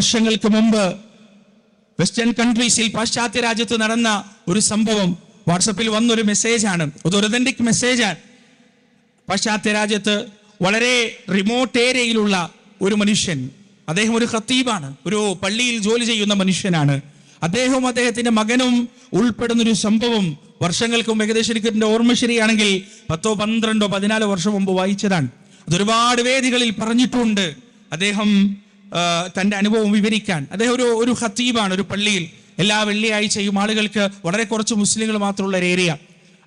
വർഷങ്ങൾക്ക് മുമ്പ് വെസ്റ്റേൺ കൺട്രീസിൽ പാശ്ചാത്യ രാജ്യത്ത് നടന്ന ഒരു സംഭവം വാട്സപ്പിൽ വന്നൊരു മെസ്സേജാണ്. ഒരു ഒതന്റിക് മെസ്സേജാണ്. പാശ്ചാത്യ രാജ്യത്ത് വളരെ റിമോട്ട് ഏരിയയിലുള്ള ഒരു മനുഷ്യൻ അദ്ദേഹം ഒരു ഖത്തീബാണ് ഒരു പള്ളിയിൽ ജോലി ചെയ്യുന്ന മനുഷ്യനാണ്. അദ്ദേഹവും അദ്ദേഹത്തിന്റെ മകനും ഉൾപ്പെടുന്ന ഒരു സംഭവം വർഷങ്ങൾക്ക് മുമ്പ് ഏകദേശം എനിക്ക് എന്റെ ഓർമ്മ ശരിയാണെങ്കിൽ പത്തോ പന്ത്രണ്ടോ പതിനാലോ വർഷം മുമ്പ് വായിച്ചതാണ്. അതൊരുപാട് വേദികളിൽ പറഞ്ഞിട്ടുണ്ട്. അദ്ദേഹം ആ, തന്റെ അനുഭവം വിവരിക്കാൻ. അദ്ദേഹം ഒരു ഒരു ഖത്തീബാണ് ഒരു പള്ളിയിൽ. എല്ലാ വെള്ളിയാഴ്ചയും ആളുകൾക്ക് വളരെ കുറച്ച് മുസ്ലിങ്ങൾ മാത്രമുള്ള ഒരു ഏരിയ.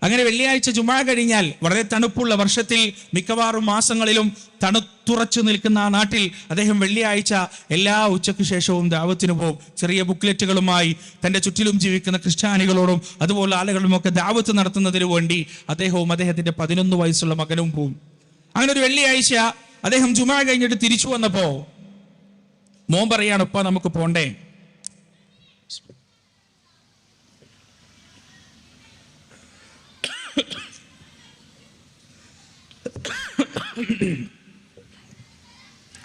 അങ്ങനെ വെള്ളിയാഴ്ച ജുമാ കഴിഞ്ഞാൽ വളരെ തണുപ്പുള്ള വർഷത്തിൽ മിക്കവാറും മാസങ്ങളിലും തണുത്തുറച്ചു നിൽക്കുന്ന ആ നാട്ടിൽ അദ്ദേഹം വെള്ളിയാഴ്ച എല്ലാ ഉച്ചയ്ക്ക് ശേഷവും ദാവത്തിന് പോകും. ചെറിയ ബുക്ക്ലെറ്റുകളുമായി തന്റെ ചുറ്റിലും ജീവിക്കുന്ന ക്രിസ്ത്യാനികളോടും അതുപോലെ ആളുകളുമൊക്കെ ദാവത്ത് നടത്തുന്നതിന് വേണ്ടി അദ്ദേഹവും അദ്ദേഹത്തിന്റെ പതിനൊന്ന് വയസ്സുള്ള മകനും പോകും അങ്ങനെ ഒരു വെള്ളിയാഴ്ച അദ്ദേഹം ജുമാ കഴിഞ്ഞിട്ട് തിരിച്ചു വന്നപ്പോ മോൻ പറയാണ് ഉപ്പ നമുക്ക് പോണ്ടേ?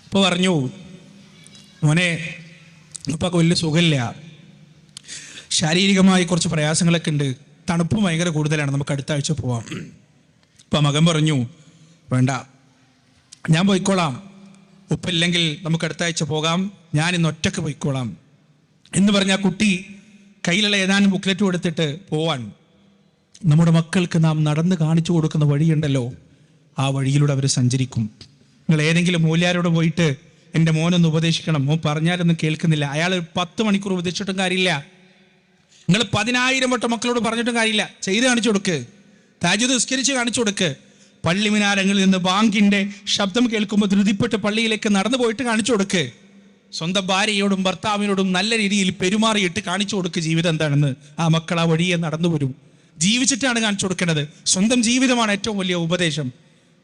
ഇപ്പൊ പറഞ്ഞു മോനെ ഉപ്പക്ക് വലിയ സുഖമില്ല. ശാരീരികമായി കുറച്ച് പ്രയാസങ്ങളൊക്കെ ഉണ്ട്. തണുപ്പ് ഭയങ്കര കൂടുതലാണ്. നമുക്ക് അടുത്ത ആഴ്ച പോവാം. ഇപ്പൊ മകൻ പറഞ്ഞു വേണ്ട. ഞാൻ പോയിക്കോളാം. ഉപ്പില്ലെങ്കിൽ നമുക്ക് അടുത്ത ആഴ്ച പോകാം. ഞാൻ ഇന്ന് ഒറ്റയ്ക്ക് പോയിക്കോളാം. എന്ന് പറഞ്ഞ ആ കുട്ടി കയ്യിലുള്ള ഏതാനും ബുക്ക്ലെറ്റ് കൊടുത്തിട്ട് പോവാൻ നമ്മുടെ മക്കൾക്ക് നാം നടന്ന് കാണിച്ചു കൊടുക്കുന്ന വഴിയുണ്ടല്ലോ. ആ വഴിയിലൂടെ അവർ സഞ്ചരിക്കും. നിങ്ങൾ ഏതെങ്കിലും മൂല്യാരോട് പോയിട്ട് എന്റെ മോനൊന്ന് ഉപദേശിക്കണം. മോൻ പറഞ്ഞാലൊന്നും കേൾക്കുന്നില്ല. അയാൾ പത്ത് മണിക്കൂർ ഉപദേശിച്ചിട്ടും കാര്യമില്ല. നിങ്ങൾ പതിനായിരം വട്ടം മക്കളോട് പറഞ്ഞിട്ടും കാര്യമില്ല. ചെയ്ത് കാണിച്ചു കൊടുക്ക്. താജുദ് നിസ്കരിച്ച് കാണിച്ചു കൊടുക്ക്. പള്ളി മിനാരങ്ങളിൽ നിന്ന് ബാങ്കിന്റെ ശബ്ദം കേൾക്കുമ്പോൾ ധൃതിപ്പെട്ട് പള്ളിയിലേക്ക് നടന്നു പോയിട്ട് കാണിച്ചു കൊടുക്ക്. സ്വന്തം ഭാര്യയോടും ഭർത്താവിനോടും നല്ല രീതിയിൽ പെരുമാറിയിട്ട് കാണിച്ചു കൊടുക്കുക ജീവിതം എന്താണെന്ന്. ആ മക്കൾ ആ വഴിയെ നടന്നു വരും. ജീവിച്ചിട്ടാണ് കാണിച്ചു കൊടുക്കേണ്ടത് സ്വന്തം ജീവിതമാണ് ഏറ്റവും വലിയ ഉപദേശം.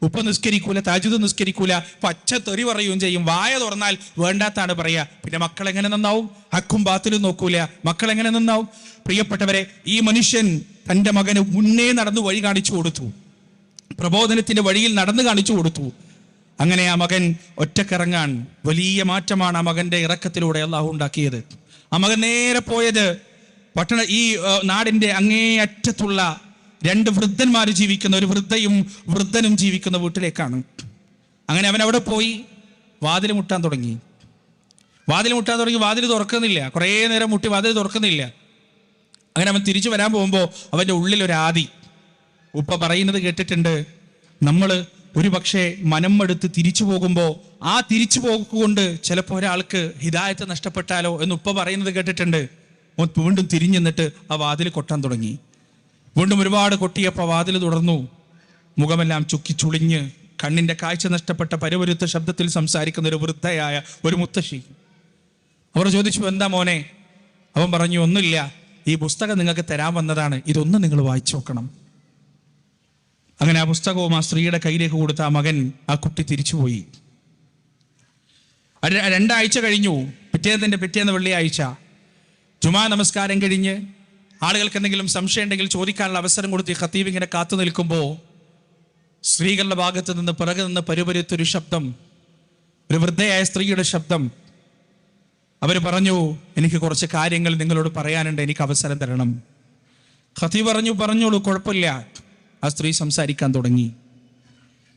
ഉപ്പ നിസ്കരിക്കൂല താജുദ് നിസ്കരിക്കൂല പച്ച തെറി പറയുകയും ചെയ്യും. വായ തുറന്നാൽ വേണ്ടാത്താണ് പറയുക. പിന്നെ മക്കൾ എങ്ങനെ നന്നാവും? ഹക്കും ബാത്തിലും നോക്കൂല. മക്കൾ എങ്ങനെ നന്നാവും? പ്രിയപ്പെട്ടവരെ ഈ മനുഷ്യൻ തന്റെ മകന് മുന്നേ നടന്നു വഴി കാണിച്ചു കൊടുത്തു. പ്രബോധനത്തിന്റെ വഴിയിൽ നടന്നു കാണിച്ചു കൊടുത്തു. അങ്ങനെ ആ മകൻ ഒറ്റക്കിറങ്ങാൻ വലിയ മാറ്റമാണ് ആ മകന്റെ ഇറക്കത്തിലൂടെ അള്ളാഹു ഉണ്ടാക്കിയത്. ആ മകൻ നേരെ പോയത് പട്ടണ ഈ നാടിന്റെ അങ്ങേ അറ്റത്തുള്ള രണ്ട് വൃദ്ധന്മാർ ജീവിക്കുന്ന ഒരു വൃദ്ധയും വൃദ്ധനും ജീവിക്കുന്ന വീട്ടിലേക്കാണ്. അങ്ങനെ അവൻ അവിടെ പോയി വാതിൽ മുട്ടാൻ തുടങ്ങി. വാതിൽ മുട്ടാൻ തുടങ്ങി വാതിൽ തുറക്കുന്നില്ല. കുറേ നേരം മുട്ടി വാതിൽ തുറക്കുന്നില്ല. അങ്ങനെ അവൻ തിരിച്ചു വരാൻ പോകുമ്പോൾ അവന്റെ ഉള്ളിൽ ഒരു ആദി ഉപ്പ പറയുന്നത് കേട്ടിട്ടുണ്ട് നമ്മൾ ഒരു പക്ഷേ മനം എടുത്ത് തിരിച്ചു പോകുമ്പോൾ ആ തിരിച്ചു പോക്കുകൊണ്ട് ചിലപ്പോൾ ഒരാൾക്ക് ഹിദായത്ത് നഷ്ടപ്പെട്ടാലോ എന്ന് ഉപ്പ പറയുന്നത് കേട്ടിട്ടുണ്ട്. വീണ്ടും തിരിഞ്ഞു നിന്നിട്ട് ആ വാതിൽ കൊട്ടാൻ തുടങ്ങി. വീണ്ടും ഒരുപാട് കൊട്ടിയപ്പോൾ വാതിൽ തുടർന്നു. മുഖമെല്ലാം ചുക്കി ചുളിഞ്ഞ് കണ്ണിന്റെ കാഴ്ച നഷ്ടപ്പെട്ട പരവരുത്ത ശബ്ദത്തിൽ സംസാരിക്കുന്ന ഒരു വൃദ്ധയായ ഒരു മുത്തശ്ശി. അവർ ചോദിച്ചു എന്താ മോനെ? അവൻ പറഞ്ഞു ഒന്നുമില്ല. ഈ പുസ്തകം നിങ്ങൾക്ക് തരാൻ വന്നതാണ്. ഇതൊന്ന് നിങ്ങൾ വായിച്ചു നോക്കണം. അങ്ങനെ ആ പുസ്തകവും ആ സ്ത്രീയുടെ കയ്യിലേക്ക് കൊടുത്ത ആ മകൻ ആ കുട്ടി തിരിച്ചുപോയി. രണ്ടാഴ്ച കഴിഞ്ഞു. പിറ്റേന്നതിന്റെ പിറ്റേന്ന് വെള്ളിയാഴ്ച. ജുമാ നമസ്കാരം കഴിഞ്ഞ് ആളുകൾക്ക് എന്തെങ്കിലും സംശയം ഉണ്ടെങ്കിൽ ചോദിക്കാനുള്ള അവസരം കൊടുത്ത് ഖത്തീബ് ഇങ്ങനെ കാത്തു നിൽക്കുമ്പോൾ സ്ത്രീകളുടെ ഭാഗത്ത് നിന്ന് പിറകെ നിന്ന് പരുപരുത്തൊരു ശബ്ദം ഒരു വൃദ്ധയായ സ്ത്രീയുടെ ശബ്ദം. അവർ പറഞ്ഞു എനിക്ക് കുറച്ച് കാര്യങ്ങൾ നിങ്ങളോട് പറയാനുണ്ട്. എനിക്ക് അവസരം തരണം. ഖത്തീബ് പറഞ്ഞു പറഞ്ഞോളൂ കുഴപ്പമില്ല. ആ സ്ത്രീ സംസാരിക്കാൻ തുടങ്ങി.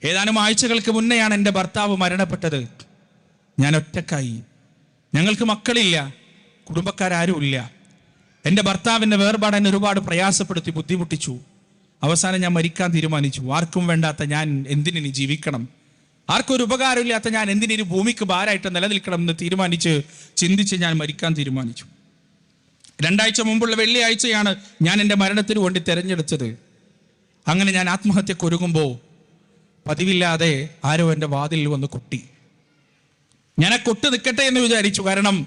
ഏതാനും ആഴ്ചകൾക്ക് മുന്നെയാണ് എന്റെ ഭർത്താവ് മരണപ്പെട്ടത്. ഞാൻ ഒറ്റക്കായി. ഞങ്ങൾക്ക് മക്കളില്ല. കുടുംബക്കാരാരുമില്ല. എന്റെ ഭർത്താവിന്റെ വേർപാട് എന്നെ ഒരുപാട് പ്രയാസപ്പെടുത്തി ബുദ്ധിമുട്ടിച്ചു. അവസാനം ഞാൻ മരിക്കാൻ തീരുമാനിച്ചു. ആർക്കും വേണ്ടാത്ത ഞാൻ എന്തിനി ജീവിക്കണം? ആർക്കും ഒരു ഉപകാരമില്ലാത്ത ഞാൻ എന്തിനൊരു ഭൂമിക്ക് ഭാരമായിട്ട് നിലനിൽക്കണം എന്ന് തീരുമാനിച്ച് ചിന്തിച്ച് ഞാൻ മരിക്കാൻ തീരുമാനിച്ചു. രണ്ടാഴ്ച മുമ്പുള്ള വെള്ളിയാഴ്ചയാണ് ഞാൻ എന്റെ മരണത്തിന് വേണ്ടി തിരഞ്ഞെടുത്തത്. അങ്ങനെ ഞാൻ ആത്മഹത്യ കൊരുകുമ്പോൾ പതിവില്ലാതെ ആരോ എന്റെ വാതിലിൽ വന്ന് കൊട്ടി. ഞാൻ ആ കൊട്ട് നിൽക്കട്ടെ എന്ന് വിചാരിച്ചു. കാരണം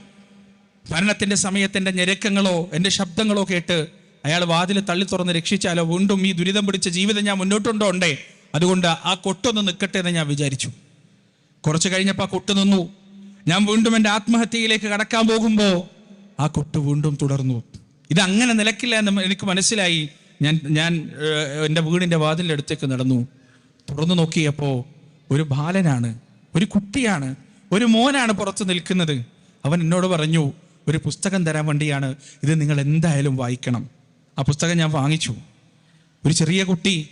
ഭരണത്തിന്റെ സമയത്ത് എന്റെ ഞെരുക്കങ്ങളോ എന്റെ ശബ്ദങ്ങളോ കേട്ട് അയാൾ വാതിൽ തള്ളി തുറന്ന് രക്ഷിച്ചാലോ വീണ്ടും ഈ ദുരിതം പിടിച്ച ജീവിതം ഞാൻ മുന്നോട്ടുണ്ടോ ഉണ്ടേ? അതുകൊണ്ട് ആ കൊട്ടൊന്ന് നിൽക്കട്ടെ എന്ന് ഞാൻ വിചാരിച്ചു. കുറച്ച് കഴിഞ്ഞപ്പോൾ ആ കൊട്ട് നിന്നു. ഞാൻ വീണ്ടും എന്റെ ആത്മഹത്യയിലേക്ക് കടക്കാൻ പോകുമ്പോൾ ആ കൊട്ട് വീണ്ടും തുടർന്നു. ഇത് അങ്ങനെ നിലക്കില്ല എന്ന് എനിക്ക് മനസ്സിലായി. ഞാൻ ഞാൻ എന്റെ വീടിന്റെ വാതിലിന്റെ അടുത്തേക്ക് നടന്നു. തുറന്നു നോക്കിയപ്പോൾ ഒരു ബാലനാണ് ഒരു കുട്ടിയാണ് ഒരു മോനാണ് പുറത്ത് നിൽക്കുന്നത്. അവൻ എന്നോട് പറഞ്ഞു ഒരു പുസ്തകം തരാൻ വേണ്ടിയാണ് ഇത് നിങ്ങൾ എന്തായാലും വായിക്കണം. ആ പുസ്തകം ഞാൻ വാങ്ങിച്ചു. ഒരു ചെറിയ കുട്ടി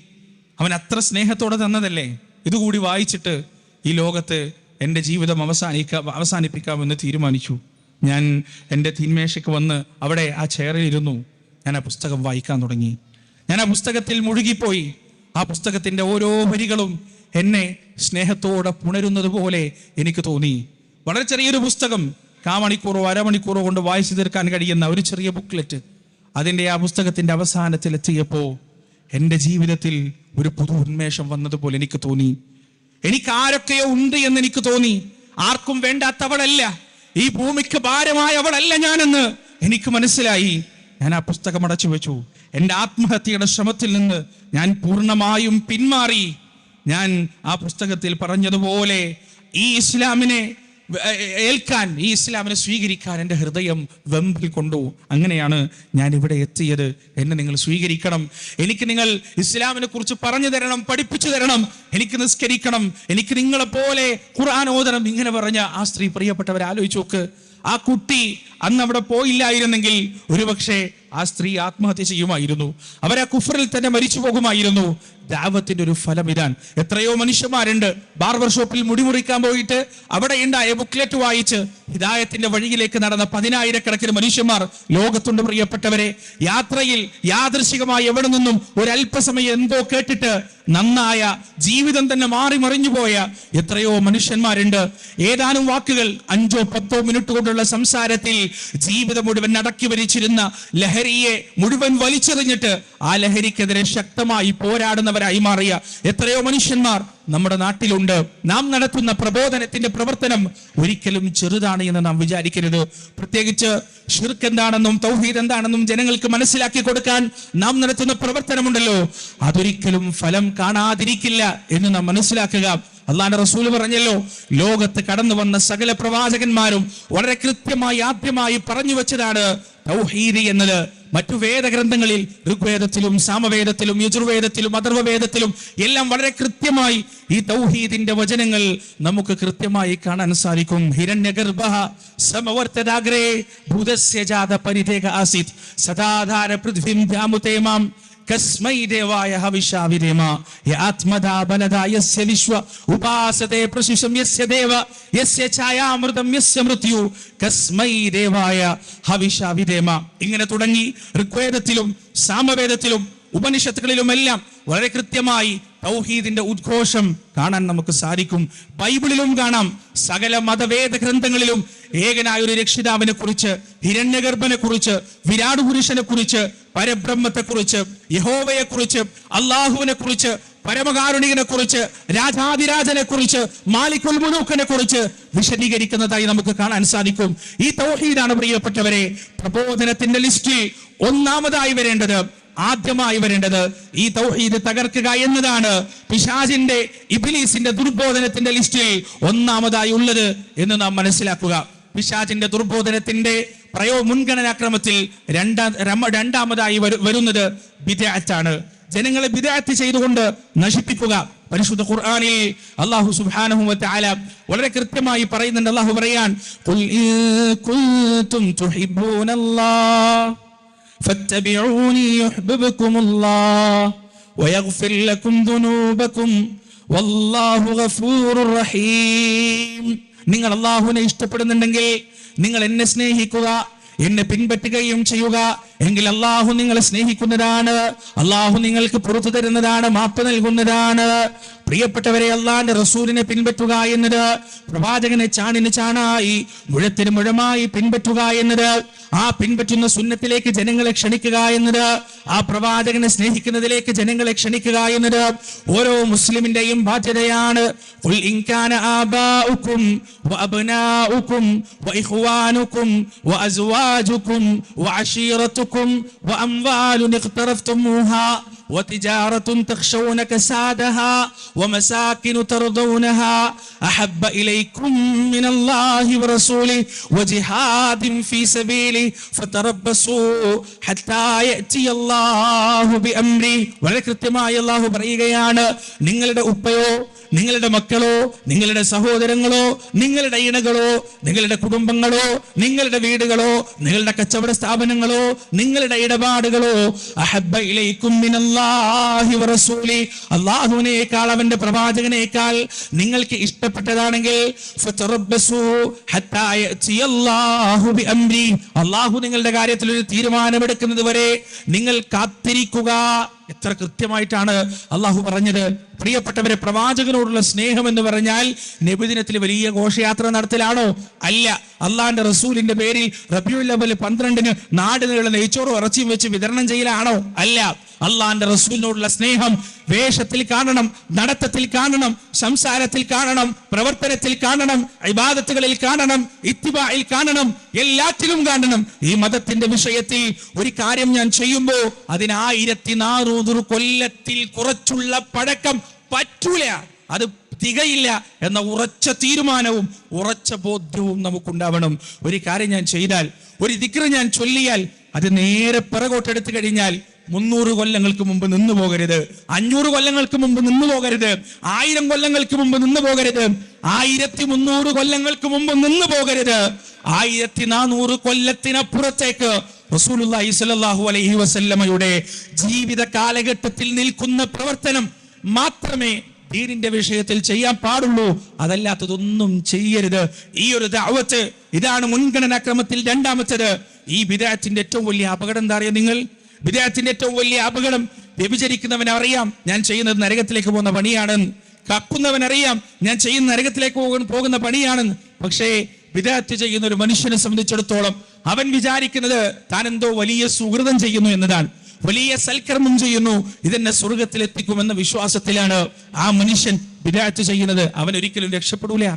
അവൻ അത്ര സ്നേഹത്തോടെ തന്നതല്ലേ? ഇതുകൂടി വായിച്ചിട്ട് ഈ ലോകത്ത് എന്റെ ജീവിതം അവസാനിക്കാം അവസാനിപ്പിക്കാമെന്ന് തീരുമാനിച്ചു. ഞാൻ എന്റെ തീന്മേശയ്ക്ക് വന്ന് അവിടെ ആ ചെയറിൽ ഇരുന്നു. ഞാൻ ആ പുസ്തകം വായിക്കാൻ തുടങ്ങി. ഞാൻ ആ പുസ്തകത്തിൽ മുഴുകിപ്പോയി. ആ പുസ്തകത്തിന്റെ ഓരോ വരികളും എന്നെ സ്നേഹത്തോടെ പുണരുന്നത് പോലെ എനിക്ക് തോന്നി. വളരെ ചെറിയൊരു പുസ്തകം കാമണിക്കൂറോ അരമണിക്കൂറോ കൊണ്ട് വായിച്ചു തീർക്കാൻ കഴിയുന്ന ഒരു ചെറിയ ബുക്ക്ലെറ്റ്. അതിന്റെ ആ പുസ്തകത്തിന്റെ അവസാനത്തിൽ എത്തിയപ്പോൾ എന്റെ ജീവിതത്തിൽ ഒരു പുതു ഉന്മേഷം വന്നതുപോലെ എനിക്ക് തോന്നി. എനിക്ക് ആരൊക്കെയോ ഉണ്ട് എന്ന് എനിക്ക് തോന്നി. ആർക്കും വേണ്ടാത്തവളല്ല. ഈ ഭൂമിക്ക് ഭാരമായവളല്ല ഞാനെന്ന് എനിക്ക് മനസ്സിലായി. ഞാൻ ആ പുസ്തകം അടച്ചു വെച്ചു. എന്റെ ആത്മഹത്യയുടെ ശ്രമത്തിൽ നിന്ന് ഞാൻ പൂർണമായും പിന്മാറി. ഞാൻ ആ പുസ്തകത്തിൽ പറഞ്ഞതുപോലെ ഈ ഇസ്ലാമിനെ ഏൽക്കാൻ ഈ ഇസ്ലാമിനെ സ്വീകരിക്കാൻ എന്റെ ഹൃദയം വെമ്പിൽ കൊണ്ടു. അങ്ങനെയാണ് ഞാൻ ഇവിടെ എത്തിയത്. എന്നെ നിങ്ങൾ സ്വീകരിക്കണം. എനിക്ക് നിങ്ങൾ ഇസ്ലാമിനെ കുറിച്ച് പറഞ്ഞു തരണം പഠിപ്പിച്ചു തരണം. എനിക്ക് നിസ്കരിക്കണം. എനിക്ക് നിങ്ങളെപ്പോലെ ഓതണം. ഇങ്ങനെ പറഞ്ഞ ആ സ്ത്രീ പ്രിയപ്പെട്ടവരെ ആലോചിച്ചു നോക്ക്. ആ കുട്ടി അന്ന് അവിടെ പോയില്ലായിരുന്നെങ്കിൽ ഒരുപക്ഷെ ആ സ്ത്രീ ആത്മഹത്യ ചെയ്യുമായിരുന്നു. അവരെ കുഫറിൽ തന്നെ മരിച്ചു പോകുമായിരുന്നു. ദാവത്തിന്റെ ഒരു ഫലം ഇതാണ് എത്രയോ മനുഷ്യന്മാരുണ്ട്. ബാർബർ ഷോപ്പിൽ മുടിമുറിക്കാൻ പോയിട്ട് അവിടെ ഉണ്ടായ ബുക്ക്ലെറ്റ് വായിച്ച് ഹിദായത്തിന്റെ വഴിയിലേക്ക് നടന്ന പതിനായിരക്കണക്കിന് മനുഷ്യന്മാർ ലോകത്തുണ്ട് പ്രിയപ്പെട്ടവരെ. യാത്രയിൽ യാദൃശികമായി എവിടെ നിന്നും ഒരല്പസമയം എന്തോ കേട്ടിട്ട് നന്നായ ജീവിതം തന്നെ മാറി മറിഞ്ഞു പോയ എത്രയോ മനുഷ്യന്മാരുണ്ട്. ഏതാനും വാക്കുകൾ അഞ്ചോ പത്തോ മിനിറ്റ് കൊണ്ടുള്ള സംസാരത്തിൽ ജീവിതം മുഴുവൻ അടക്കി വരിച്ചിരുന്ന ലഹരിയെ മുഴുവൻ വലിച്ചെറിഞ്ഞിട്ട് ആ ലഹരിക്കെതിരെ ശക്തമായി പോരാടുന്നവരായി മാറിയ എത്രയോ മനുഷ്യന്മാർ നമ്മുടെ നാട്ടിലുണ്ട്. നാം നടത്തുന്ന പ്രബോധനത്തിന്റെ പ്രവർത്തനം ഒരിക്കലും ചെറുതാണ് എന്ന് നാം വിചാരിക്കരുത്. പ്രത്യേകിച്ച് ഷിർക്ക് എന്താണെന്നും തൗഹീദ് എന്താണെന്നും ജനങ്ങൾക്ക് മനസ്സിലാക്കി കൊടുക്കാൻ നാം നടത്തുന്ന പ്രവർത്തനമുണ്ടല്ലോ. അതൊരിക്കലും ഫലം കാണാതിരിക്കില്ല എന്ന് നാം മനസ്സിലാക്കുക. അള്ളാന്റെ റസൂൽ പറഞ്ഞല്ലോ ലോകത്ത് കടന്നു വന്ന സകല പ്രവാചകന്മാരും വളരെ കൃത്യമായി ആദ്യമായി പറഞ്ഞു വെച്ചതാണ് തൗഹീദ് എന്നത്. മറ്റു വേദഗ്രന്ഥങ്ങളിൽ ഋഗ്വേദത്തിലും സാമവേദത്തിലും യജുർവേദത്തിലും അഥർവവേദത്തിലും എല്ലാം വളരെ കൃത്യമായി ഈ തൗഹീദിന്റെ വചനങ്ങൾ നമുക്ക് കൃത്യമായി കാണാൻ സാധിക്കും. ഹിരണ്യഗർഭ സമവർത്തദാഗ്രേ ഭൂതസ്യ ജാത പരിതേക ആസിത്. സദാധാര പൃഥ്വിം ധ്യാമുതേമാം കസ്മൈ ദേവായ ഹവിഷാവിരേമ ആത്മദാ ബലദാ യസ്യ വിശ്വ. ഉപാസതേ പ്രശിഷം യസ്യ ദേവ. യസ്യ ഛായാമൃതം യസ്യ മൃത്യു. കസ്മൈ ദേവായ ഹവിഷാവിരേമ ഇങ്ങനെ തുടങ്ങി ഋഗ്വേദത്തിലും സാമവേദത്തിലും ഉപനിഷത്തുകളിലും എല്ലാം വളരെ കൃത്യമായി തൗഹീദിന്റെ ഉദ്ഘോഷം കാണാൻ നമുക്ക് സാധിക്കും. ബൈബിളിലും കാണാം. സകല മതവേദ ഗ്രന്ഥങ്ങളിലും ഏകനായ ഒരു രക്ഷിതാവിനെ കുറിച്ച് ഹിരണ്യഗർഭനെ കുറിച്ച് വിരാട് പുരുഷനെ കുറിച്ച് പരബ്രഹ്മത്തെ കുറിച്ച് യഹോവയെ കുറിച്ച് അള്ളാഹുവിനെ കുറിച്ച് പരമകാരുണികനെ കുറിച്ച് രാജാതിരാജനെ കുറിച്ച് മാലിക്കുൽ മുനൂഖിനെ കുറിച്ച് വിശദീകരിക്കുന്നതായി നമുക്ക് കാണാൻ സാധിക്കും. ഈ തൗഹീദാണ് പ്രിയപ്പെട്ടവരെ പ്രബോധനത്തിന്റെ ലിസ്റ്റിൽ ഒന്നാമതായി വരേണ്ടത് ആദ്യമായി വരേണ്ടത് ഈ തൗഹീദ് തകർക്കുക എന്നതാണ്. പിശാജിന്റെ ഇബിലീസിന്റെ ദുർബോധനത്തിന്റെ ലിസ്റ്റിൽ ഒന്നാമതായി ഉള്ളത് എന്ന് നാം മനസ്സിലാക്കുക. പിശാജിന്റെ ദുർബോധനത്തിന്റെ പ്രയോ മുൻഗണനാക്രമത്തിൽ രണ്ടാം രണ്ടാമതായി വരുന്നത് ബിദാറ്റാണ് ജനങ്ങളെ ബിദാറ്റ് ചെയ്തുകൊണ്ട് നശിപ്പിക്കുക. പരിശുദ്ധ ഖുർആനിൽ അല്ലാഹു സുബ്ഹാനഹു വ വളരെ കൃത്യമായി പറയുന്നുണ്ട്. അല്ലാഹു പറയാൻ ഖുൽ ഇൻ കുൻതും തുഹിബ്ബൂനല്ലാഹ് ഫത്തബിഊനി യുഹ്ബിബുകുമുല്ലാഹ് വയഗ്ഫിർ ലക്കും ദുനൂബകും വല്ലാഹു നിങ്ങൾ അല്ലാഹുവിനെ ഇഷ്ടപ്പെടുന്നുണ്ടെങ്കിൽ നിങ്ങൾ എന്നെ സ്നേഹിക്കുക എന്നെ പിൻപറ്റുകയും ചെയ്യുക. എങ്കിൽ അള്ളാഹു നിങ്ങളെ സ്നേഹിക്കുന്നതാണ്. അള്ളാഹു നിങ്ങൾക്ക് പുറത്തു തരുന്നതാണ് മാപ്പ് നൽകുന്നതാണ്. പ്രിയപ്പെട്ടവരെ അള്ളാന്റെ റസൂലിനെ പിൻപറ്റുക എന്നത് പ്രവാചകനെ ചാണിന് ചാണായി മുഴത്തിന് മുഴമായി പിൻപറ്റുക എന്നത് ആ പിൻപറ്റുന്ന സുന്നത്തിലേക്ക് ജനങ്ങളെ ക്ഷണിക്കുക എന്നത് ആ പ്രവാചകനെ സ്നേഹിക്കുന്നതിലേക്ക് ജനങ്ങളെ ക്ഷണിക്കുക എന്നത് ഓരോ മുസ്ലിമിന്റെയും ബാധ്യതയാണ് ഖുൽ ഇൻ കാന ആബാഉക്കും വഅബ്നാഉക്കും വഇഖ്വാനുക്കും വഅസ്വാജുക്കും വഅശീറത്തുക്കും വഅംവാലുൻ اقترفتموها وتجارة تخشون كسادها ومساكن ترضونها أحب إليكم من الله ورسوله وجهاد في سبيله فتربصوا حتى يأتي الله بأمره വളരെ കൃത്യമായി അള്ളാഹു പറയുകയാണ് നിങ്ങളുടെ ഉപ്പയോ നിങ്ങളുടെ മക്കളോ നിങ്ങളുടെ സഹോദരങ്ങളോ നിങ്ങളുടെ ഇണകളോ നിങ്ങളുടെ കുടുംബങ്ങളോ നിങ്ങളുടെ വീടുകളോ നിങ്ങളുടെ കച്ചവട സ്ഥാപനങ്ങളോ നിങ്ങളുടെ ഇടപാടുകളോ അള്ളാഹുവിനേക്കാൾ അവന്റെ പ്രവാചകനേക്കാൾ നിങ്ങൾക്ക് ഇഷ്ടപ്പെട്ടതാണെങ്കിൽ അള്ളാഹു നിങ്ങളുടെ കാര്യത്തിൽ ഒരു തീരുമാനമെടുക്കുന്നത് വരെ നിങ്ങൾ കാത്തിരിക്കുക. എത്ര കൃത്യമായിട്ടാണ് അള്ളാഹു പറഞ്ഞത്? പ്രിയപ്പെട്ടവരെ പ്രവാചകനോടുള്ള സ്നേഹം എന്ന് പറഞ്ഞാൽ നബിദിനത്തിൽ വലിയ ഘോഷയാത്ര നടത്തലാണോ? അല്ല. അള്ളാഹിന്റെ റസൂലിന്റെ പേരിൽ റബിയുൽ അവൽ പന്ത്രണ്ടിന് നാട് നീള നെയ്ച്ചോറും ഇറച്ചിയും വെച്ച് വിതരണം ചെയ്യലാണോ? അല്ല. അള്ളാന്റെ റസൂലിനോടുള്ള സ്നേഹം വേഷത്തിൽ കാണണം നടത്തത്തിൽ കാണണം സംസാരത്തിൽ കാണണം പ്രവർത്തനത്തിൽ കാണണം ഇബാദത്തുകളിൽ കാണണം ഇത്തിബായിൽ കാണണം എല്ലാറ്റിലും കാണണം. ഈ മതത്തിന്റെ വിഷയത്തിൽ ഒരു കാര്യം ഞാൻ ചെയ്യുമ്പോ അതിന് ആയിരത്തി കൊല്ലത്തിൽ കുറച്ചുള്ള പഴക്കം പറ്റൂല. അത് തികയില്ല എന്ന ഉറച്ച തീരുമാനവും ഉറച്ച ബോധ്യവും നമുക്കുണ്ടാവണം. ഒരു കാര്യം ഞാൻ ചെയ്താൽ ഒരു ദിക്ര ഞാൻ ചൊല്ലിയാൽ അത് നേരെ പിറകോട്ടെടുത്തു കഴിഞ്ഞാൽ മുന്നൂറ് കൊല്ലങ്ങൾക്ക് മുമ്പ് നിന്നു പോകരുത്. അഞ്ഞൂറ് കൊല്ലങ്ങൾക്ക് മുമ്പ് നിന്നു പോകരുത്. ആയിരം കൊല്ലങ്ങൾക്ക് മുമ്പ് നിന്നു പോകരുത്. ആയിരത്തി മുന്നൂറ് കൊല്ലങ്ങൾക്ക് മുമ്പ് നിന്നു പോകരുത്. ആയിരത്തി നാനൂറ് കൊല്ലത്തിനപ്പുറത്തേക്ക് സ്വല്ലല്ലാഹു അലൈഹി വസല്ലമയുടെ ജീവിത കാലഘട്ടത്തിൽ നിൽക്കുന്ന പ്രവർത്തനം മാത്രമേ ദീനിന്റെ വിഷയത്തിൽ ചെയ്യാൻ പാടുള്ളൂ. അതല്ലാത്തതൊന്നും ചെയ്യരുത്. ഈ ഒരു ദഅവത്ത് ഇതാണ് മുൻഗണനാക്രമത്തിൽ രണ്ടാമത്തേത്. ഈ വിദേഹത്തിന്റെ ഏറ്റവും വലിയ അപകടം എന്താ അറിയാം നിങ്ങൾ? വിദേഹത്തിന്റെ ഏറ്റവും വലിയ അപകടം വ്യഭിചരിക്കുന്നവൻ അറിയാം. ഞാൻ ചെയ്യുന്നത് നരകത്തിലേക്ക് പോകുന്ന പണിയാണെന്ന് കക്കുന്നവൻ അറിയാം ഞാൻ ചെയ്യുന്ന നരകത്തിലേക്ക് പോകുന്ന പോകുന്ന പണിയാണെന്ന് പക്ഷേ വിദേഹത്ത് ചെയ്യുന്ന ഒരു മനുഷ്യനെ സംബന്ധിച്ചിടത്തോളം അവൻ വിചാരിക്കുന്നത് താൻ എന്തോ വലിയ സുഹൃതം ചെയ്യുന്നു എന്നതാണ്. വലിയ സൽക്കർമ്മം ചെയ്യുന്നു ഇതെന്നെ സ്വർഗത്തിൽ എത്തിക്കുമെന്ന വിശ്വാസത്തിലാണ് ആ മനുഷ്യൻ വിദേഹത്ത് ചെയ്യുന്നത്. അവൻ ഒരിക്കലും രക്ഷപ്പെടൂല.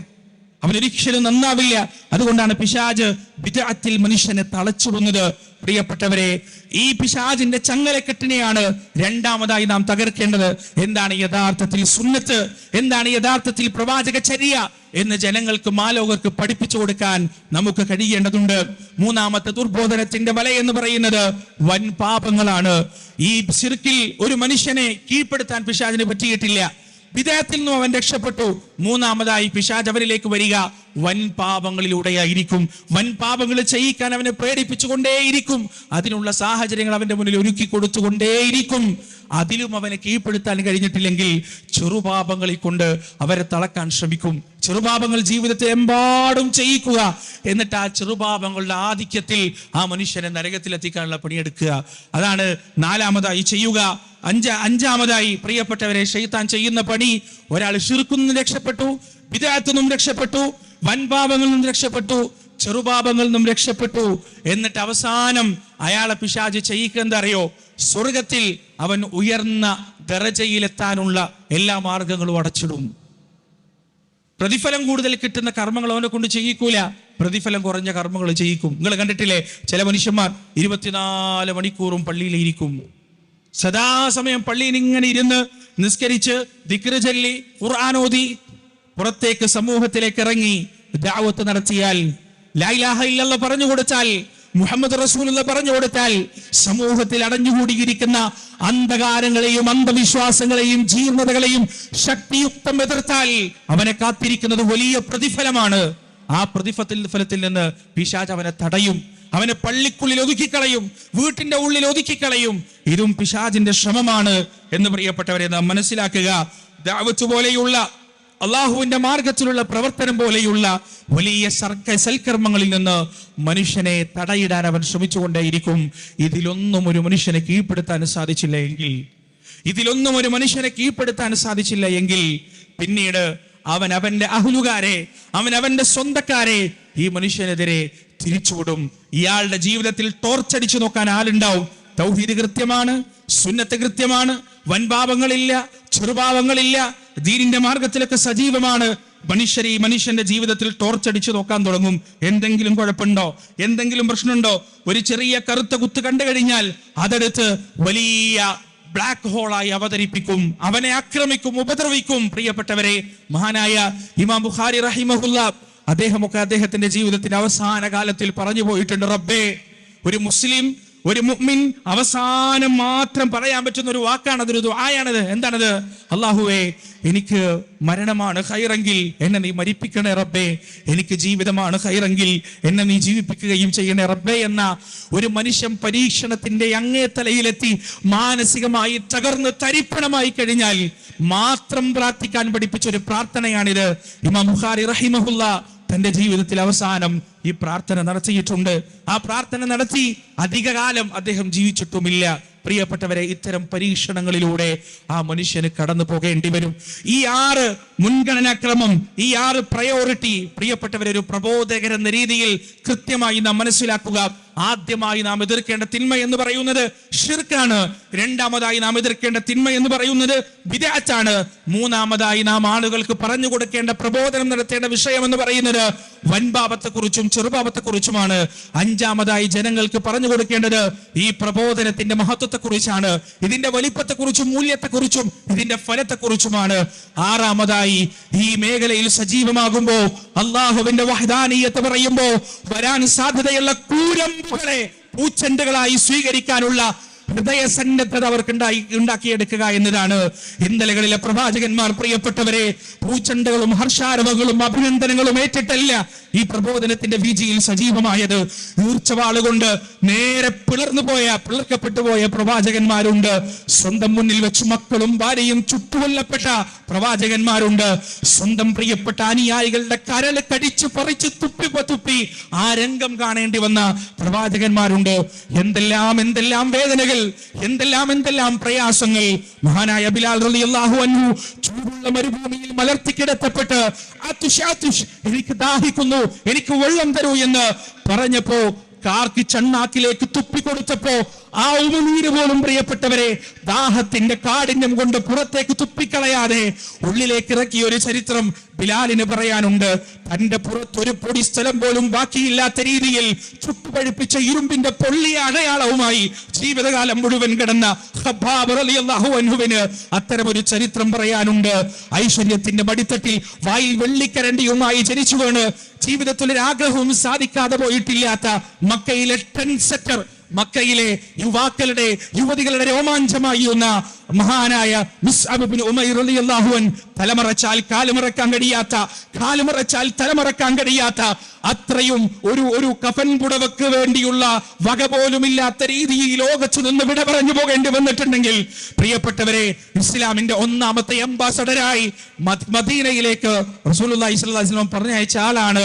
അവൻ ഒരിക്കലും നന്നാവില്ല. അതുകൊണ്ടാണ് പിശാജ് വിദഗ്ധത്തിൽ മനുഷ്യനെ തളച്ചിടുന്നത്. പ്രിയപ്പെട്ടവരെ ഈ പിശാജിന്റെ ചങ്ങലക്കെട്ടിനെയാണ് രണ്ടാമതായി നാം തകർക്കേണ്ടത്. എന്താണ് യഥാർത്ഥത്തിൽ സുന്നത്ത്? എന്താണ് യഥാർത്ഥത്തിൽ പ്രവാചക ചര്യ? എന്ന് ജനങ്ങൾക്ക് മാലോകർക്ക് പഠിപ്പിച്ചു കൊടുക്കാൻ നമുക്ക് കഴിയേണ്ടതുണ്ട്. മൂന്നാമത്തെ ദുർബോധനത്തിന്റെ വല എന്ന് പറയുന്നത് വൻ പാപങ്ങളാണ്. ഈ സിർക്കിൽ ഒരു മനുഷ്യനെ കീഴ്പ്പെടുത്താൻ പിശാജിന് പറ്റിയിട്ടില്ല. വിദേഹത്തിൽ നിന്നും അവൻ രക്ഷപ്പെട്ടു. മൂന്നാമതായി പിശാജ് അവരിലേക്ക് വരിക. വൻ പാപങ്ങളിലൂടെയായിരിക്കും വൻ പാപങ്ങൾ ചെയ്യിക്കാൻ അവനെ പ്രേരിപ്പിച്ചുകൊണ്ടേയിരിക്കും അതിനുള്ള സാഹചര്യങ്ങൾ അവന്റെ മുന്നിൽ ഒരുക്കി കൊടുത്തുകൊണ്ടേയിരിക്കും. അതിലും അവനെ കീഴ്പ്പെടുത്താൻ കഴിഞ്ഞിട്ടില്ലെങ്കിൽ ചെറുപാപങ്ങളെ കൊണ്ട് അവരെ തളക്കാൻ ശ്രമിക്കും. ചെറുപാപങ്ങൾ ജീവിതത്തെ എമ്പാടും ചെയ്യിക്കുക. എന്നിട്ട് ആ ചെറുപാപങ്ങളുടെ ആധിക്യത്തിൽ ആ മനുഷ്യനെ നരകത്തിൽ നരകത്തിലെത്തിക്കാനുള്ള പണിയെടുക്കുക. അതാണ് നാലാമതായി ചെയ്യുക. അഞ്ച അഞ്ചാമതായി പ്രിയപ്പെട്ടവരെ ഷെയ്ത്താൻ ചെയ്യുന്ന പണി. ഒരാൾ ഷിർക്കുന്നും രക്ഷപ്പെട്ടു വിദാത്തുനിന്നും രക്ഷപ്പെട്ടു വൻപാപങ്ങളിൽ നിന്നും രക്ഷപ്പെട്ടു ചെറുപാപങ്ങളിൽ നിന്നും രക്ഷപ്പെട്ടു. എന്നിട്ട് അവസാനം അയാളെ പിശാജ് ചെയ്യിക്കെന്തറിയോ സ്വർഗത്തിൽ അവൻ ഉയർന്ന ദറജയിലെത്താനുള്ള എല്ലാ മാർഗങ്ങളും അടച്ചിടും. പ്രതിഫലം കൂടുതൽ കിട്ടുന്ന കർമ്മങ്ങൾ അവനെ കൊണ്ട് ചെയ്യിക്കൂല. പ്രതിഫലം കുറഞ്ഞ കർമ്മങ്ങൾ ചെയ്യിക്കും. നിങ്ങൾ കണ്ടിട്ടില്ലേ? ചില മനുഷ്യന്മാർ ഇരുപത്തിനാല് മണിക്കൂറും പള്ളിയിൽ ഇരിക്കും. സദാസമയം പള്ളിയിൽ ഇങ്ങനെ ഇരുന്ന് നിസ്കരിച്ച് ദിക്റ് ചൊല്ലി ഖുർആാനോദി പുറത്തേക്ക് സമൂഹത്തിലേക്ക് ഇറങ്ങി ദാവത്ത് നടത്തിയാൽ ലൈലാഹ ഇല്ലല്ല പറഞ്ഞു കൊടുത്താൽ മുഹമ്മദ് റസൂലുള്ള പറഞ്ഞു കൊടുത്താൽ സമൂഹത്തിൽ അടഞ്ഞുകൂടിയിരിക്കുന്ന അന്ധകാരങ്ങളെയും അന്ധവിശ്വാസങ്ങളെയും ജീർണതകളെയും ശക്തിയുക്തം എതിർത്താൽ അവനെ കാത്തിരിക്കുന്നത് വലിയ പ്രതിഫലമാണ്. ആ പ്രതിഫലത്തിൽ ഫലത്തിൽ നിന്ന് പിശാജ് അവനെ തടയും അവനെ പള്ളിക്കുള്ളിൽ ഒതുക്കിക്കളയും വീട്ടിന്റെ ഉള്ളിൽ ഒതുക്കിക്കളയും. ഇതും പിശാജിന്റെ ശ്രമമാണ് എന്ന് പ്രിയപ്പെട്ടവരെ നാം മനസ്സിലാക്കുക. ദാവത്ത് പോലെയുള്ള അള്ളാഹുവിന്റെ മാർഗത്തിലുള്ള പ്രവർത്തനം പോലെയുള്ള വലിയ സർക്ക സൽക്കർമ്മങ്ങളിൽ നിന്ന് മനുഷ്യനെ തടയിടാൻ അവൻ ശ്രമിച്ചുകൊണ്ടേയിരിക്കും. ഇതിലൊന്നും ഒരു മനുഷ്യനെ കീഴ്പ്പെടുത്താൻ സാധിച്ചില്ല എങ്കിൽ. ഇതിലൊന്നും ഒരു മനുഷ്യനെ കീഴ്പ്പെടുത്താൻ സാധിച്ചില്ല എങ്കിൽ പിന്നീട് അവൻ അവന്റെ അഹുലുകാരെ അവൻ അവന്റെ സ്വന്തക്കാരെ ഈ മനുഷ്യനെതിരെ തിരിച്ചുവിടും. ഇയാളുടെ ജീവിതത്തിൽ ടോർച്ചടിച്ചു നോക്കാൻ ആളുണ്ടാവും. തൗഹീദ് കൃത്യമാണ് സുന്നത്ത് കൃത്യമാണ് വൻപാപങ്ങളില്ല ചെറുപാപങ്ങളില്ല. ദീനിന്റെ മാർഗത്തിലൊക്കെ സജീവമാണ്. മനുഷ്യരെ ഈ മനുഷ്യന്റെ ജീവിതത്തിൽ ടോർച്ചടിച്ചു നോക്കാൻ തുടങ്ങും. എന്തെങ്കിലും കുഴപ്പമുണ്ടോ? എന്തെങ്കിലും പ്രശ്നമുണ്ടോ? ഒരു ചെറിയ കറുത്ത കുത്ത് കണ്ടു കഴിഞ്ഞാൽ അതെടുത്ത് വലിയ ബ്ലാക്ക് ഹോളായി അവതരിപ്പിക്കും. അവനെ ആക്രമിക്കും ഉപദ്രവിക്കും. പ്രിയപ്പെട്ടവരെ മഹാനായ ഇമാം ബുഖാരി റഹിമഹുല്ല അദ്ദേഹമൊക്കെ അദ്ദേഹത്തിന്റെ ജീവിതത്തിന്റെ അവസാന കാലത്തിൽ പറഞ്ഞു പോയിട്ടുണ്ട് റബ്ബേ ഒരു മുസ്ലിം ഒരു മുഅ്മിൻ അവസാനം മാത്രം പറയാൻ പറ്റുന്ന ഒരു വാക്കാണ് അതൊരു ദുആയാണത്. എന്താണത്? അള്ളാഹുവേ എനിക്ക് മരണമാണ് ഹൈറെങ്കിൽ എന്നെ നീ മരിപ്പിക്കണേ റബ്ബേ. എനിക്ക് ജീവിതമാണ് ഹൈറെങ്കിൽ എന്നെ നീ ജീവിപ്പിക്കുകയും ചെയ്യണേ റബ്ബേ എന്ന ഒരു മനുഷ്യൻ പരീക്ഷണത്തിന്റെ അങ്ങേ തലയിലെത്തി മാനസികമായി തകർന്ന് തരിപ്പണമായി കഴിഞ്ഞാൽ മാത്രം പ്രാർത്ഥിക്കാൻ പഠിപ്പിച്ച ഒരു പ്രാർത്ഥനയാണിത്. ഇമാം ബുഖാരി റഹിമഹുല്ല തന്റെ ജീവിതത്തിൽ അവസാനം ഈ പ്രാർത്ഥന നടത്തിയിട്ടുണ്ട്. ആ പ്രാർത്ഥന നടത്തി അധികകാലം അദ്ദേഹം ജീവിച്ചിട്ടുമില്ല. പ്രിയപ്പെട്ടവരെ ഇത്തരം പരീക്ഷണങ്ങളിലൂടെ ആ മനുഷ്യന് കടന്നു പോകേണ്ടി വരും. ഈ ആറ് മുൻഗണനാക്രമം ഈ ആറ് പ്രയോറിറ്റി പ്രിയപ്പെട്ടവരെ ഒരു പ്രബോധകർ എന്ന രീതിയിൽ കൃത്യമായി നാം മനസ്സിലാക്കുക. ആദ്യമായി നാം എതിർക്കേണ്ട തിന്മ എന്ന് പറയുന്നത് ഷിർക്കാണ് രണ്ടാമതായി നാം എതിർക്കേണ്ട തിന്മ എന്ന് പറയുന്നത് വിദാറ്റാണ് മൂന്നാമതായി നാം ആളുകൾക്ക് പറഞ്ഞു കൊടുക്കേണ്ട പ്രബോധനം നടത്തേണ്ട വിഷയം എന്ന് പറയുന്നത് വൻപാപത്തെ കുറിച്ചും ചെറുപാപത്തെ കുറിച്ചുമാണ് അഞ്ചാമതായി ജനങ്ങൾക്ക് പറഞ്ഞു കൊടുക്കേണ്ടത് ഈ പ്രബോധനത്തിന്റെ മഹത്വത്തെ കുറിച്ചാണ് ഇതിന്റെ വലിപ്പത്തെ മൂല്യത്തെക്കുറിച്ചും മൂല്യത്തെ കുറിച്ചും ഇതിന്റെ ഫലത്തെ കുറിച്ചുമാണ് ആറാമതായി ഈ മേഖലയിൽ സജീവമാകുമ്പോ അള്ളാഹുവിന്റെ വഹദാനീയത്ത് പറയുമ്പോ വരാൻ സാധ്യതയുള്ള കൂരമ്പുകളെ പൂച്ചെണ്ടുകളായി സ്വീകരിക്കാനുള്ള ഹൃദയസന്നദ്ധത അവർക്ക് ഉണ്ടാക്കിയെടുക്കുക എന്നതാണ്. ഇന്നലകളിലെ പ്രവാചകന്മാർ പ്രിയപ്പെട്ടവരെ പൂച്ചണ്ടകളും ഹർഷാരവങ്ങളും അഭിനന്ദനങ്ങളും ഏറ്റിട്ടല്ല ഈ പ്രബോധനത്തിന്റെ വീജിയിൽ സജീവമായത്. ഊർച്ചവാളുകൊണ്ട് നേരെ പിളർന്നു പോയ പിളർക്കപ്പെട്ടു പോയ പ്രവാചകന്മാരുണ്ട്. സ്വന്തം മുന്നിൽ വെച്ച് മക്കളും ഭാര്യയും ചുട്ടുകൊല്ലപ്പെട്ട പ്രവാചകന്മാരുണ്ട്. സ്വന്തം പ്രിയപ്പെട്ട അനുയായികളുടെ കരൽ കടിച്ചു പറിച്ചു തുപ്പി തുപ്പി ആ രംഗം കാണേണ്ടി വന്ന പ്രവാചകന്മാരുണ്ട്. എന്തെല്ലാം എന്തെല്ലാം വേദനകൾ എന്തെല്ലാം എന്തെല്ലാം പ്രയാസങ്ങൾ? മഹാനായ ബിലാൽ റളിയല്ലാഹു അൻഹു ചൂടുള്ള മരുഭൂമിയിൽ മലർത്തി കിടത്തപ്പെട്ട് "ആത്തുഷ്, ആത്തുഷ്, എനിക്ക് ദാഹിക്കുന്നു എനിക്ക് വെള്ളം തരൂ എന്ന് പറഞ്ഞപ്പോ കാർക്ക് ചണ്ണാക്കിലേക്ക് തുപ്പിക്കൊടുത്തപ്പോ ആ ഉമനീര് പോലും പ്രിയപ്പെട്ടവരെ ദാഹത്തിന്റെ കാഠിന്യം കൊണ്ട് പുറത്തേക്ക് തുപ്പിക്കളയാതെ ഉള്ളിലേക്ക് ഇറക്കിയ ഒരു ചരിത്രം ബിലാലിന് പറയാനുണ്ട്. തന്റെ പുറത്തൊരു പൊടി സ്ഥലം പോലും ബാക്കിയില്ലാത്ത രീതിയിൽ ചുട്ടുപഴുപ്പിച്ച ഇരുമ്പിന്റെ പൊള്ളിയ അടയാളവുമായി ജീവിതകാലം മുഴുവൻ കിടന്ന അൻഹുവിന് അത്തരം ഒരു ചരിത്രം പറയാനുണ്ട്. ഐശ്വര്യത്തിന്റെ മടിത്തട്ടിൽ വായിൽ വെള്ളിക്കരണ്ടിയുമായി ജനിച്ചു വീണ് ജീവിതത്തിൽ ഒരു ആഗ്രഹവും സാധിക്കാതെ പോയിട്ടില്ലാത്ത മക്കയിലെ ടെൻ സെക്ടർ മക്കയിലെ യുവാക്കളുടെ യുവതികളുടെ രോമാഞ്ചമായിരുന്ന മഹാനായ മിസ് ഇബ്നു ഉമൈർ അൻ തലമറച്ചാൽ കാലുമറക്കാൻ കഴിയാത്ത കാലുമറച്ചാൽ തലമറക്കാൻ കഴിയാത്ത അത്രയും ഒരു ഒരു കഫൻ പുടവക്ക് വേണ്ടിയുള്ള വക പോലുമില്ലാത്ത രീതിയിൽ ലോകത്തു നിന്ന് വിട പറഞ്ഞു പോകേണ്ടി വന്നിട്ടുണ്ടെങ്കിൽ പ്രിയപ്പെട്ടവരെ ഇസ്ലാമിന്റെ ഒന്നാമത്തെ അംബാസഡറായി മദീനയിലേക്ക് വസല്ലം പറഞ്ഞയച്ച ആളാണ്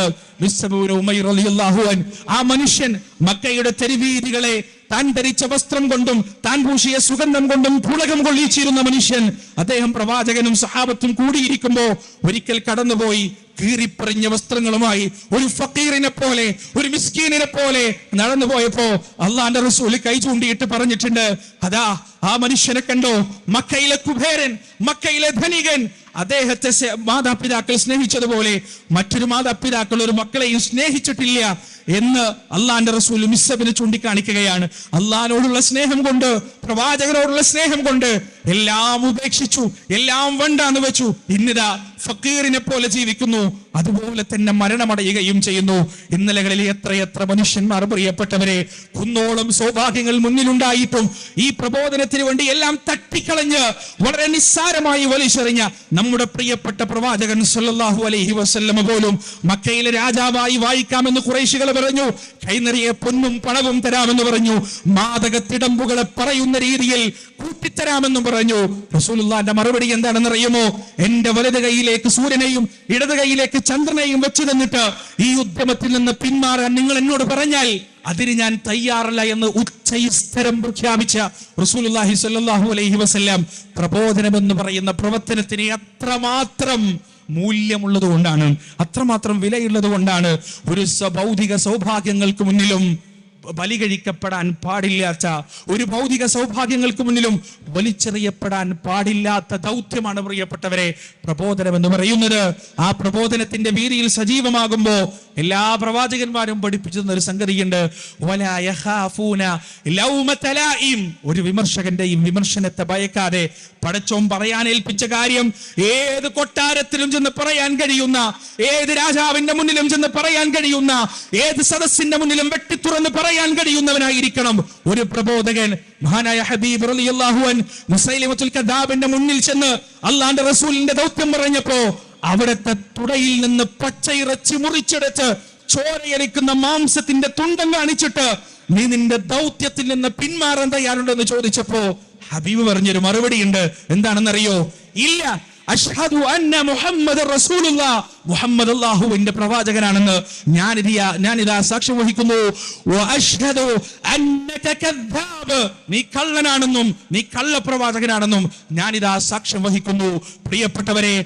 ആ മനുഷ്യൻ മക്കയുടെ തെരുവീതികളെ താൻ ധരിച്ച വസ്ത്രം കൊണ്ടും താൻ പൂശിയ സുഗന്ധം കൊണ്ടും പുളകം കൊള്ളിച്ചിരുന്ന മനുഷ്യൻ അദ്ദേഹം പ്രവാചകനും സഹാബത്തും കൂടിയിരിക്കുമ്പോ ഒരിക്കൽ കടന്നുപോയി കീറിപ്പറിഞ്ഞ വസ്ത്രങ്ങളുമായി ഒരു ഫക്കീറിനെ പോലെ ഒരു മിസ്കീനിനെ പോലെ നടന്നു പോയപ്പോ അള്ളാന്റെ റസൂൽ കൈ ചൂണ്ടിയിട്ട് പറഞ്ഞിട്ടുണ്ട് അതാ ആ മനുഷ്യനെ കണ്ടോ? മക്കയിലെ കുബേരൻ മക്കയിലെ ധനികൻ അദ്ദേഹത്തെ മാതാപിതാക്കൾ സ്നേഹിച്ചതുപോലെ മറ്റൊരു മാതാപിതാക്കൾ ഒരു മക്കളെയും സ്നേഹിച്ചിട്ടില്ല എന്ന് അള്ളാന്റെ റസൂൽ മിസ്സബിനെ ചൂണ്ടിക്കാണിക്കുകയാണ്. അള്ളഹാനോടുള്ള സ്നേഹം കൊണ്ട് പ്രവാചകനോടുള്ള സ്നേഹം കൊണ്ട് എല്ലാം ഉപേക്ഷിച്ചു എല്ലാം വേണ്ടാന്ന് വെച്ചു. ഇന്നിതാ ഫക്കീറിനെ പോലെ ജീവിക്കുന്നു. അതുപോലെ തന്നെ മരണമടയുകയും ചെയ്യുന്നു. ഇന്നലകളിൽ എത്രയെത്ര മനുഷ്യന്മാർ പ്രിയപ്പെട്ടവരെ കുന്നോളം സൗഭാഗ്യങ്ങൾ മുന്നിലുണ്ടായിട്ടും ഈ പ്രബോധനത്തിന് വേണ്ടി എല്ലാം തട്ടിക്കളഞ്ഞ് വളരെ നിസ്സാരമായി വലിച്ചെറിഞ്ഞ നമ്മുടെ പ്രിയപ്പെട്ട പ്രവാചകൻ സല്ലല്ലാഹു അലൈഹി വസല്ലമ പോലും മക്കയിലെ രാജാവായി വായിക്കാമെന്ന് കുറേശികൾ പറഞ്ഞു. കൈനിറിയെ പൊന്നും പണവും തരാമെന്ന് പറഞ്ഞു. മാതകത്തിടമ്പുകളെ പറയുന്ന രീതിയിൽ കൂട്ടിത്തരാമെന്നും പറഞ്ഞു. റസൂലുള്ളാന്റെ മറുപടി എന്താണെന്ന് അറിയുമോ? എന്റെ വലത് കൈയിലേക്ക് സൂര്യനെയും ഇടത് കൈയിലേക്ക് ചന്ദ്രനെയും വെച്ചു തന്നിട്ട് ഈ ഉദ്യമത്തിൽ നിന്ന് പിന്മാറാൻ നിങ്ങൾ എന്നോട് പറഞ്ഞാൽ അതിന് ഞാൻ തയ്യാറല്ല എന്ന് ഉച്ചസ്ഥരം പ്രഖ്യാപിച്ച റസൂലുള്ളാഹി സ്വല്ലല്ലാഹു അലൈഹി വസല്ലം പ്രബോധനം എന്ന് പറയുന്ന പ്രവർത്തനത്തിന് അത്രമാത്രം മൂല്യമുള്ളത് കൊണ്ടാണ് അത്രമാത്രം വിലയുള്ളത് കൊണ്ടാണ് ഒരു സ്വഭൗതിക ഭൗതിക സൗഭാഗ്യങ്ങൾക്ക് മുന്നിലും ബലികഴിക്കപ്പെടാൻ പാടില്ലാത്ത ഒരു ഭൗതിക സൗഭാഗ്യങ്ങൾക്ക് മുന്നിലും വലിച്ചെറിയപ്പെടാൻ പാടില്ലാത്ത ദൗത്യമാണ് പ്രിയപ്പെട്ടവരെ പ്രബോധനം എന്ന് പറയുന്നത്. ആ പ്രബോധനത്തിന്റെ വീതിയിൽ സജീവമാകുമ്പോ എല്ലാ പ്രവാചകന്മാരും പഠിപ്പിച്ചു തന്ന ഒരു സംഗതിയുണ്ട്. ഒരു വിമർശകന്റെയും വിമർശനത്തെ ഭയക്കാതെ പടച്ചോം പറയാൻ ഏൽപ്പിച്ച കാര്യം ഏത് കൊട്ടാരത്തിലും ചെന്ന് പറയാൻ കഴിയുന്ന ഏത് രാജാവിന്റെ മുന്നിലും ചെന്ന് പറയാൻ കഴിയുന്ന ഏത് സദസ്സിന്റെ മുന്നിലും വെട്ടിത്തുറന്ന് പറയാൻ പറയാൻ കഴിയുന്നവനായിരിക്കണം. ഒരു പ്രബോധകൻ മഹാനായ ഹബീബ് റളിയല്ലാഹു അൻ മുസൈലിമത്തുൽ കദാബിന്റെ മുന്നിൽ ചെന്ന് അള്ളാന്റെ റസൂലിന്റെ ദൗത്യം പറഞ്ഞപ്പോ അവിടുത്തെ തുടയിൽ നിന്ന് പച്ചയിറച്ചി മുറിച്ചെടുത്ത് ചോരയരിക്കുന്ന മാംസത്തിന്റെ തുണ്ടം കാണിച്ചിട്ട് നീ നിന്റെ ദൗത്യത്തിൽ നിന്ന് പിന്മാറാൻ തയ്യാറുണ്ടെന്ന് ചോദിച്ചപ്പോ ഹബീബ് പറഞ്ഞൊരു മറുപടി ഉണ്ട് എന്താണെന്നറിയോ? ഇല്ല അഷ്ഹദു അന്ന മുഹമ്മദ് റസൂലുള്ള. മുഹമ്മദ് അല്ലാഹുവിന്റെ പ്രവാചകനാണെന്ന് ഞാൻ ഞാൻ ഇതാ സാക്ഷ്യം വഹിക്കുന്നു. അഷ്ഹദു നീ കള്ളനാണെന്നും നീ കള്ളപ്രവാചകനാണെന്നും ഞാനിതാ സാക്ഷ്യം വഹിക്കുന്നു. പ്രിയപ്പെട്ടവരെ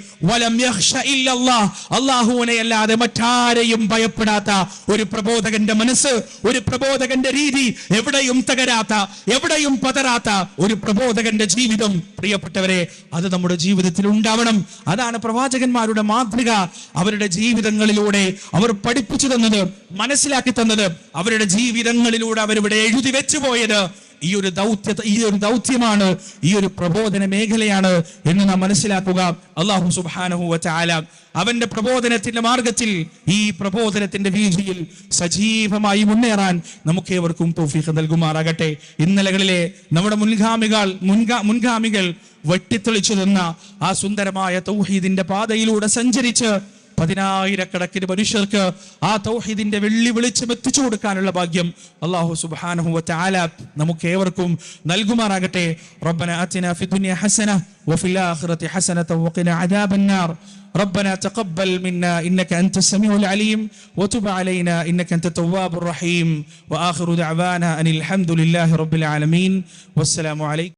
അല്ലാഹുവിനെ അല്ലാതെ മറ്റാരെയും ഭയപ്പെടാത്ത ഒരു പ്രബോധകന്റെ മനസ്സ് ഒരു പ്രബോധകന്റെ രീതി എവിടെയും തകരാത്ത എവിടെയും പതരാത്ത ഒരു പ്രബോധകന്റെ ജീവിതം. പ്രിയപ്പെട്ടവരെ അത് നമ്മുടെ ജീവിതത്തിൽ ഉണ്ടാവണം. അതാണ് പ്രവാചകന്മാരുടെ മാതൃക. അവരുടെ ജീവിതങ്ങളിലൂടെ അവർ പഠിപ്പിച്ചു തന്നത് മനസ്സിലാക്കി തന്നത് അവരുടെ ജീവിതങ്ങളിലൂടെ അവരിവിടെ എഴുതി വെച്ചു പോയത് ഈ ഒരു ദൗത്യ ഈ ഒരു ദൗത്യമാണ് ഈ ഒരു പ്രബോധന മേഖലയാണ് എന്ന് നാം മനസ്സിലാക്കുക. അള്ളാഹു സുബാനഹു വചാല അവന്റെ പ്രബോധനത്തിന്റെ മാർഗത്തിൽ ഈ പ്രബോധനത്തിന്റെ വീതിയിൽ സജീവമായി മുന്നേറാൻ നമുക്ക് ഏവർക്കും തോഫീഖ് നൽകുമാറാകട്ടെ. ഇന്നലകളിലെ നമ്മുടെ മുൻഗാമികൾ മുൻഗാ മുൻഗാമികൾ വെട്ടിത്തെളിച്ചു നിന്ന ആ സുന്ദരമായ തൗഹീദിന്റെ പാതയിലൂടെ സഞ്ചരിച്ച് പതിനായിരക്കണക്കിന് മനുഷ്യർക്ക് ആ തൗഹീദിന്റെ വെള്ളി വെളിച്ചം എത്തിച്ചു കൊടുക്കാനുള്ള ഭാഗ്യം അള്ളാഹു സുബ്ഹാനഹു വതആല നമുക്ക് ഏവർക്കും നൽകുമാറാകട്ടെ റബ്ബന ആതിന ഫി ദുനിയ ഹസന വഫിൽ ആഖിറതി ഹസനത വഖിന അദാബൻ നാർ ربنا تقبل منا انك انت السميع العليم وتب علينا انك انت التواب الرحيم واخر دعوانا ان الحمد لله رب العالمين والسلام عليكم